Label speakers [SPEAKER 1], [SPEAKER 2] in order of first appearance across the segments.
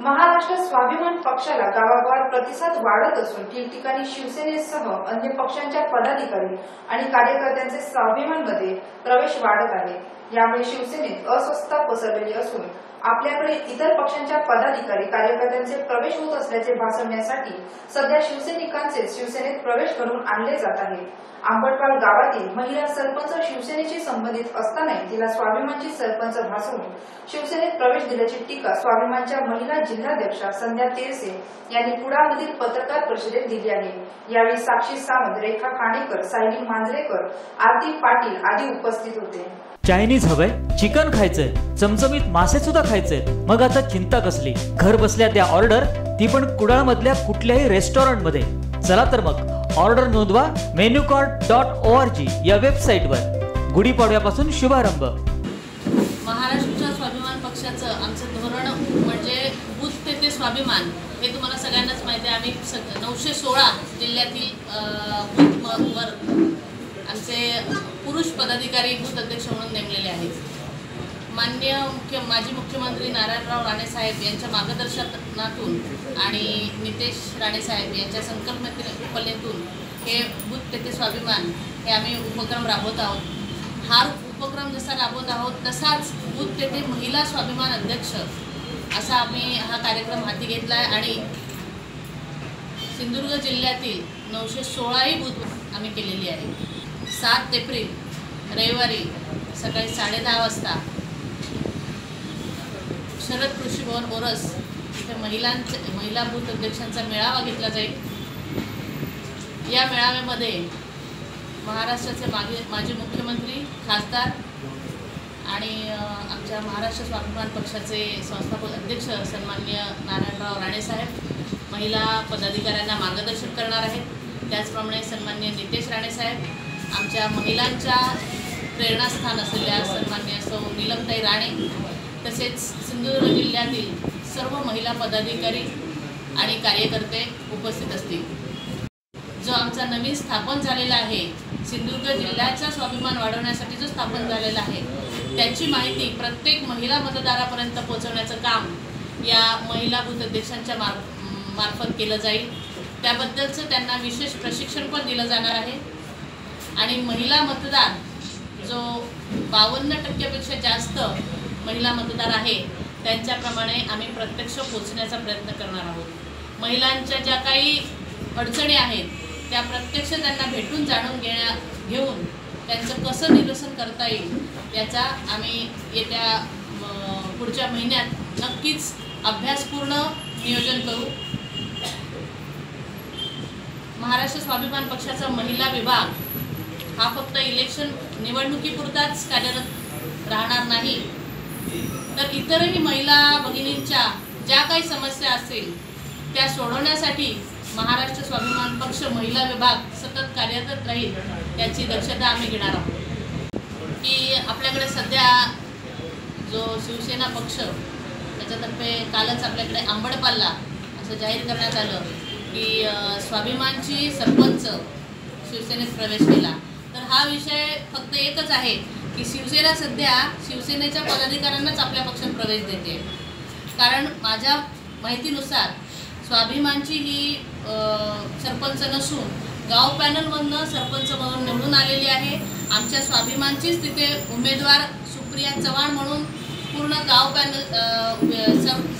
[SPEAKER 1] महाराष्ट्र स्वाभिमान पक्षाला गावागावात प्रतिसाद वाढत असून ठिकठिकाणी शिवसेनेसह अन्य पक्षांच्या पदाधिकारी आणि कार्यकर्त्यांचे स्वाभिमानमध्ये प्रवेश वाढत आहे. यामुळे शिवसेनेत अस्वस्थता पसरलेली असून आपल्याकडे इतर पक्षांच्या पदाधिकारी कार्यकर्त्यांचे प्रवेश होत असल्याचे भासवण्यासाठी सध्या शिवसैनिकांचे शिवसेनेत प्रवेश करून आणले जात आहे. आंबटपाल गावातील महिला सरपंच शिवसेनेशी संबंधित असतानाही तिला स्वाभिमानची सरपंच भासवून शिवसेनेत प्रवेश दिल्याची टीका स्वाभिमानच्या महिला जिल्हाध्यक्षा संध्या तेरसे यांनी कुडामधील पत्रकार परिषदेत दिली आहे. यावेळी साक्षी सावंत रेखा खाणेकर सायली मांजरेकर आरती पाटील आदी उपस्थित होते.
[SPEAKER 2] चायनीज हवंय चिकन खायचंय चमचमीत मासे सुद्धा खायचे मग आता चिंता कसली? घर बसल्या त्या ऑर्डर ती पण कुडाळ मधल्या कुठल्याही रेस्टॉरंटमध्ये चला तर मग ऑर्डर नोंदवा menu card dot O R G या वेबसाईटवर. गुढीपाडव्यापासून शुभारंभ.
[SPEAKER 3] महाराष्ट्राच्या स्वाभिमान पक्षाचं आमचं धोरण म्हणजे बुथ ते ते स्वाभिमान हे तुम्हाला सगळ्यांनाच माहिती आहे. आम्ही नऊशे सोळा जिल्ह्यातील आमचे पुरुष पदाधिकारी बूथ अध्यक्ष म्हणून नेमलेले आहेत. मान्य मुख्य माजी मुख्यमंत्री नारायणराव राणेसाहेब यांच्या मार्गदर्शनातून आणि नितेश राणेसाहेब यांच्या संकल्पनेतून हे बूथ तेथे स्वाभिमान हे आम्ही उपक्रम राबवत आहोत. हा उपक्रम जसा राबवत आहोत तसाच बूथ तेथे महिला स्वाभिमान अध्यक्ष असा आम्ही हा कार्यक्रम हाती घेतला आहे आणि सिंधुदुर्ग जिल्ह्यातील नऊशे सोळाही बूथ आम्ही केलेली आहे. सात एप्रिल रविवारी सकाळी साडेदहा वाजता शरद कृषी भवन ओरस इथे महिलांचे महिला बूथ अध्यक्षांचा मेळावा घेतला जाईल. या मेळाव्यामध्ये महाराष्ट्राचे मागे माजी मुख्यमंत्री खासदार आणि आमच्या महाराष्ट्र स्वाभिमान पक्षाचे संस्थापक अध्यक्ष सन्मान्य नारायणराव राणेसाहेब महिला पदाधिकाऱ्यांना मार्गदर्शन करणार आहेत. त्याचप्रमाणे सन्मान्य नितेश राणेसाहेब आमच्या महिलांच्या प्रेरणास्थान असलेल्या सन्मान्य सौ नीलमताई राणे तसेच सिंधुदुर्ग जिल्ह्यातील सर्व महिला पदाधिकारी आणि कार्यकर्ते उपस्थित असतील. जो आमचा नवीन स्थापन झालेला आहे सिंधुदुर्ग जिल्ह्याचा स्वाभिमान वाढवण्यासाठी जो स्थापन झालेला आहे त्याची माहिती प्रत्येक महिला मतदारापर्यंत पोहोचवण्याचं काम या महिला बूथ अध्यक्षांच्या मार्फत केलं जाईल. त्याबद्दलचं त्यांना विशेष प्रशिक्षण पण दिलं जाणार आहे. आणि महिला मतदार जो बावन्न टक्क्यापेक्षा जास्त महिला मतदार आहे त्यांच्याप्रमाणे आम्ही प्रत्यक्ष पोचण्याचा प्रयत्न करणार आहोत. महिलांच्या ज्या काही अडचणी आहेत त्या प्रत्यक्ष त्यांना भेटून जाणून घेण्या घेऊन त्यांचं कसं निरसन करता येईल याचा आम्ही येत्या पुढच्या महिन्यात नक्कीच अभ्यासपूर्ण नियोजन करू. महाराष्ट्र स्वाभिमान पक्षाचा महिला विभाग हा फक्त इलेक्शन निवडणुकीपुरताच कार्यरत राहणार नाही. तर इतरही महिला भगिनींच्या ज्या काही समस्या असतील त्या सोडवण्यासाठी महाराष्ट्र स्वाभिमान पक्ष महिला विभाग सतत कार्यरत राहील याची दक्षता आम्ही घेणार आहोत. की आपल्याकडे सध्या जो शिवसेना पक्ष त्याच्यातर्फे कालच आपल्याकडे आंबडपाल्ला असं जाहीर करण्यात आलं की स्वाभिमानची सरपंच शिवसेनेत प्रवेश केला. तर हा विषय फक्त एकच आहे की शिवसेना सध्या शिवसेनेच्या पदाधिकाऱ्यांनाच आपल्या पक्षात प्रवेश देते. कारण माझ्या माहितीनुसार स्वाभिमानची ही सरपंच नसून गाव पॅनलमधनं सरपंच म्हणून निवडून आलेली आहे. आमच्या स्वाभिमानचीच तिथे उमेदवार सुप्रिया चव्हाण म्हणून पूर्ण गाव पॅनल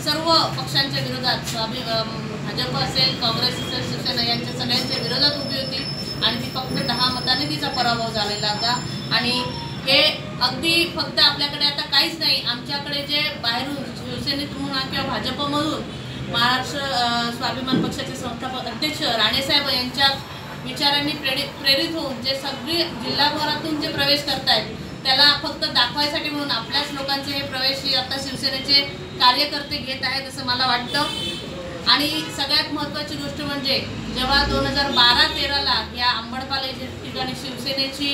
[SPEAKER 3] सर्व पक्षांच्या विरोधात स्वाभि भाजप असेल काँग्रेस असेल शिवसेना यांच्या सगळ्यांच्या विरोधात उभी होती. आणि ती फक्त दहा मताने तिचा पराभव झालेला होता. आणि हे अगदी फक्त आपल्याकडे आता काहीच नाही आमच्याकडे जे बाहेरून शिवसेनेतून म्हणा किंवा भाजपमधून महाराष्ट्र स्वाभिमान पक्षाचे संस्थापक अध्यक्ष राणेसाहेब यांच्या विचारांनी प्रेरित प्रेरित होऊन जे सगळी जिल्हाभरातून जे प्रवेश करतायत त्याला फक्त दाखवायसाठी म्हणून आपल्याच लोकांचे हे प्रवेश आता शिवसेनेचे कार्यकर्ते घेत आहेत असं मला वाटतं. आणि सगळ्यात महत्त्वाची गोष्ट म्हणजे जेव्हा दोन हजार बारा तेराला या आंबडपाल ठिकाणी शिवसेनेची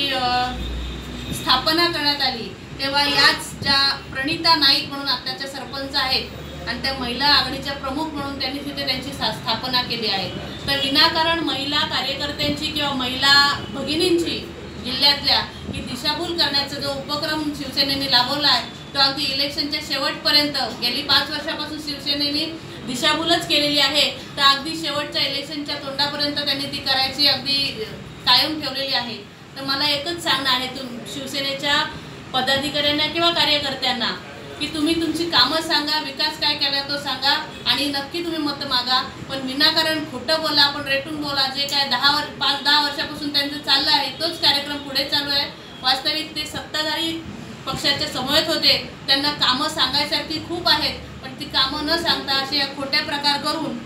[SPEAKER 3] स्थापना करण्यात आली तेव्हा याच ज्या प्रणिता नाईक म्हणून आत्ताच्या सरपंच आहेत आणि त्या महिला आघाडीच्या प्रमुख म्हणून त्यांनी तिथे त्यांची स्थापना केली आहे. तर विनाकारण महिला कार्यकर्त्यांची किंवा महिला भगिनींची जिल्ह्यातल्या ही दिशाभूल करण्याचा जो उपक्रम शिवसेनेने राबवला आहे तो अगदी इलेक्शनच्या शेवटपर्यंत गेली पाच वर्षापासून शिवसेनेने दिशाभूलच केलेली आहे. तर अगदी शेवटच्या इलेक्शनच्या तोंडापर्यंत त्यांनी ती करायची अगदी कायम ठेवलेली आहे. तर मला एकच सांगणं आहे तुम शिवसेनेच्या पदाधिकाऱ्यांना किंवा कार्यकर्त्यांना की तुम्ही तुमची कामं सांगा विकास काय केला तो सांगा आणि नक्की तुम्ही मतं मागा. पण विनाकारण खोटं बोला आपण रेटून बोला जे काय दहा वर पाच दहा वर्षापासून त्यांचं चाललं आहे तोच कार्यक्रम पुढे चालू आहे. वास्तविक ते सत्ताधारी पक्षाच्या समवेत होते. त्यांना कामं सांगायसारखी खूप आहेत. ती कामं न सांगता असे खोट्या प्रकार करून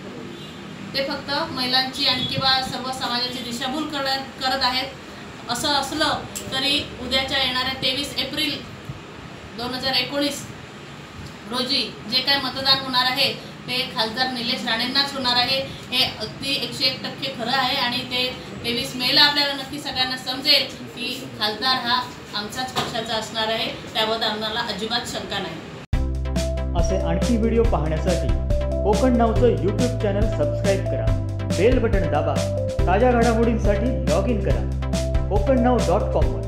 [SPEAKER 3] ते फक्त महिलांची आणि किंवा सर्व समाजाची दिशाभूल करत करत आहेत. असं असलं तरी उद्याच्या येणाऱ्या तेवीस एप्रिल दोन हजार एकोणीस रोजी जे काय मतदान होणार आहे ते खासदार निलेश राणेंनाच होणार आहे. हे अगदी एकशे एक टक्के खरं आहे आणि ते तेवीस मेला आपल्याला नक्की सगळ्यांना समजेल की खासदार हा आमचाच पक्षाचा असणार आहे. त्याबद्दल आम्हाला अजिबात शंका नाही.
[SPEAKER 2] असे आणखी व्हिडिओ पाहण्यासाठी कोकण नावचं यूट्यूब चॅनल सबस्क्राईब करा. बेल बटन दाबा. ताज्या घडामोडींसाठी लॉग इन करा. कोकण नाव डॉट कॉमवर